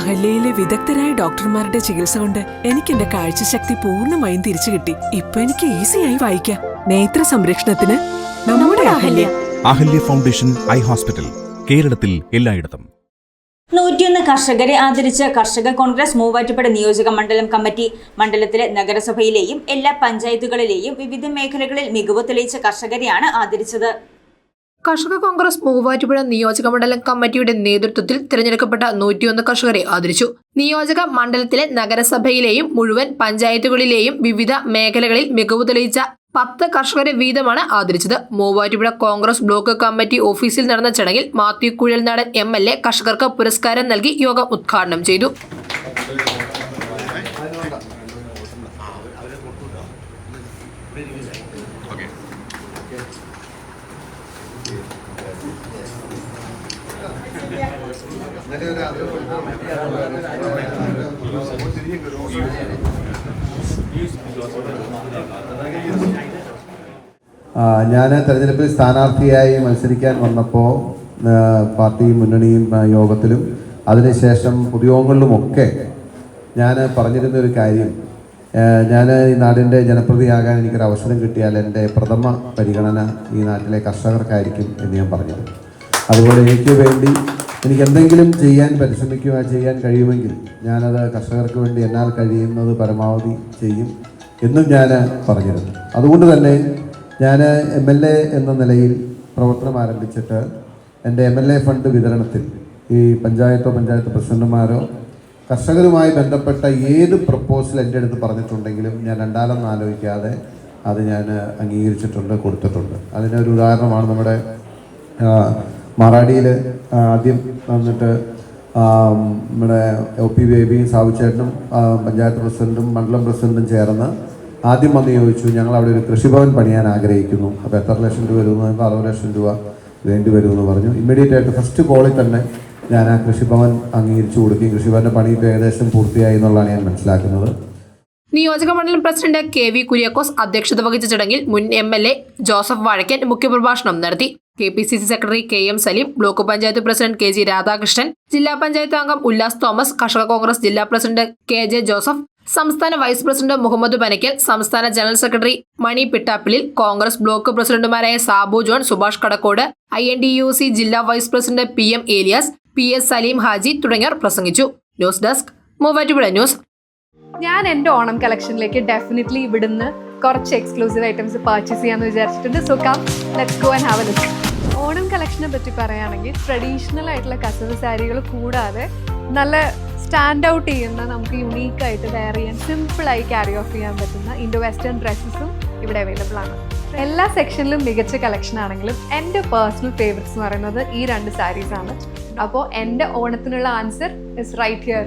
അഹല്യയിലെ വിദഗ്ധരായ ഡോക്ടർമാരുടെ ചികിത്സ കൊണ്ട് എനിക്ക് എന്റെ കാഴ്ചശക്തി പൂർണമായും തിരിച്ചു കിട്ടി. ഇപ്പൊ എനിക്ക് ഈസിയായി വായിക്കാം. നേത്ര സംരക്ഷണത്തിന് നമ്മുടെ Ahalya. Ahalya. Foundation eye hospital കേരളത്തിൽ എല്ലായിടത്തും. നൂറ്റിയൊന്ന് കർഷകരെ ആദരിച്ച് കർഷക കോൺഗ്രസ് മൂവാറ്റുപുഴ നിയോജക മണ്ഡലം കമ്മിറ്റി മണ്ഡലത്തിലെ നഗരസഭയിലെയും എല്ലാ പഞ്ചായത്തുകളിലെയും വിവിധ മേഖലകളിൽ മികവ് തെളിയിച്ച കർഷകരെയാണ് ആദരിച്ചത്. കർഷക കോൺഗ്രസ് മൂവാറ്റുപുഴ നിയോജക മണ്ഡലം കമ്മിറ്റിയുടെ നേതൃത്വത്തിൽ തിരഞ്ഞെടുക്കപ്പെട്ട നൂറ്റിയൊന്ന് കർഷകരെ ആദരിച്ചു. നിയോജക മണ്ഡലത്തിലെ നഗരസഭയിലെയും മുഴുവൻ പഞ്ചായത്തുകളിലെയും വിവിധ മേഖലകളിൽ മികവ് തെളിയിച്ച പത്ത് കർഷകരെ വീതമാണ് ആദരിച്ചത്. മൂവാറ്റുപുഴ കോൺഗ്രസ് ബ്ലോക്ക് കമ്മിറ്റി ഓഫീസിൽ നടന്ന ചടങ്ങിൽ Mathew Kuzhalnadan M L A കർഷകർക്ക് പുരസ്കാരം നൽകി യോഗം ഉദ്ഘാടനം ചെയ്തു. ഞാൻ തെരഞ്ഞെടുപ്പിൽ സ്ഥാനാർത്ഥിയായി മത്സരിക്കാൻ വന്നപ്പോൾ പാർട്ടി മുന്നണിയും യോഗത്തിലും അതിനുശേഷം പൊതുയോഗങ്ങളിലുമൊക്കെ ഞാൻ പറഞ്ഞിരുന്ന ഒരു കാര്യം. ഞാൻ ഈ നാടിന്റെ ജനപ്രതിയാകാൻ എനിക്കൊരു അവസരം കിട്ടിയാൽ എന്റെ പ്രഥമ പരിഗണന ഈ നാട്ടിലെ കർഷകർക്കായിരിക്കും എന്ന് ഞാൻ പറഞ്ഞത് അതുപോലെ എനിക്ക് വേണ്ടി എനിക്ക് എന്തെങ്കിലും ചെയ്യാൻ പരിശ്രമിക്കുക ചെയ്യാൻ കഴിയുമെങ്കിൽ ഞാനത് കർഷകർക്ക് വേണ്ടി എന്നാൽ കഴിയുന്നത് പരമാവധി ചെയ്യും എന്നും ഞാൻ പറഞ്ഞിരുന്നു. അതുകൊണ്ട് തന്നെ ഞാൻ എം എൽ എ എന്ന നിലയിൽ പ്രവർത്തനം ആരംഭിച്ചിട്ട് എന്റെ എം എൽ എ ഫണ്ട് വിതരണത്തിൽ ഈ പഞ്ചായത്തോ പഞ്ചായത്ത് പ്രസിഡന്റുമാരോ കർഷകരുമായി ബന്ധപ്പെട്ട ഏത് പ്രപ്പോസൽ എന്റെ അടുത്ത് പറഞ്ഞിട്ടുണ്ടെങ്കിലും ഞാൻ രണ്ടാലൊന്നും ആലോചിക്കാതെ അത് ഞാൻ അംഗീകരിച്ചിട്ടുണ്ട് കൊടുത്തിട്ടുണ്ട്. അതിനൊരു ഉദാഹരണമാണ് നമ്മുടെ മാറാടിയിൽ ആദ്യം വന്നിട്ട് നമ്മുടെ ഒ പി ബേബിയും സാബുചേട്ടനും പഞ്ചായത്ത് പ്രസിഡന്റും മണ്ഡലം പ്രസിഡന്റും ചേർന്ന് ആദ്യം വന്ന് ചോദിച്ചു ഞങ്ങൾ അവിടെ ഒരു കൃഷിഭവൻ പണിയാൻ ആഗ്രഹിക്കുന്നു. അപ്പോൾ എത്ര ലക്ഷം രൂപ വരുമെന്ന് പറയുമ്പോൾ അറുപത് ലക്ഷം രൂപ വേണ്ടി വരുമെന്ന് പറഞ്ഞു. ഇമ്മീഡിയറ്റ് ആയിട്ട് ഫസ്റ്റ് കോളിൽ തന്നെ ഞാൻ ആ കൃഷിഭവൻ അംഗീകരിച്ചു കൊടുക്കുകയും കൃഷിഭവന്റെ പണി ഏകദേശം പൂർത്തിയായി എന്നുള്ളതാണ് ഞാൻ മനസ്സിലാക്കുന്നത്. നിയോജക മണ്ഡലം പ്രസിഡന്റ് കെ വി കുര്യാക്കോസ് അധ്യക്ഷത വഹിച്ച ചടങ്ങിൽ മുൻ M L A Joseph Vazhakkan മുഖ്യപ്രഭാഷണം നടത്തി. K P C C secretary K M Saleem block panchayat president K G Radhakrishnan ജില്ലാ പഞ്ചായത്ത് അംഗം ഉല്ലാസ് തോമസ് കർഷക കോൺഗ്രസ് ജില്ലാ പ്രസിഡന്റ് കെ ജെ ജോസഫ് സംസ്ഥാന വൈസ് പ്രസിഡന്റ് മുഹമ്മദ് ബനക്കൽ സംസ്ഥാന general secretary Mani Pittappillil Congress block പ്രസിഡന്റുമാരായ Sabu John Subhash Kadakkode I N D U C ജില്ലാ vice president P M Eliyas P S Saleem Haji തുടങ്ങിയവർ പ്രസംഗിച്ചു. News desk Muvattupuzha news. ഞാൻ എന്റെ Onam കളക്ഷനിലേക്ക് definitely ഇവിടുന്ന് കുറച്ച് exclusive items purchase ചെയ്യാന്ന് വിചാരിച്ചിട്ടുണ്ട്. So come let's go and have a look Onam കളക്ഷനെ പറ്റി പറയുകയാണെങ്കിൽ ട്രഡീഷണൽ ആയിട്ടുള്ള കസവ് സാരികൾ കൂടാതെ നല്ല സ്റ്റാൻഡ് ഔട്ട് ചെയ്യുന്ന നമുക്ക് യുണീക്ക് ആയിട്ട് വെയർ ചെയ്യാൻ സിമ്പിളായി ക്യാരി ഓഫ് ചെയ്യാൻ പറ്റുന്ന ഇൻഡോ വെസ്റ്റേൺ ഡ്രസ്സസും ഇവിടെ അവൈലബിൾ ആണ്. എല്ലാ സെക്ഷനിലും മികച്ച കളക്ഷൻ ആണെങ്കിലും എന്റെ പേഴ്സണൽ ഫേവറേറ്റ്സ് എന്ന് പറയുന്നത് ഈ രണ്ട് സാരീസാണ് അപ്പോൾ എന്റെ ഓണത്തിനുള്ള ആൻസർ ഇസ് റൈറ്റ് ഹിയർ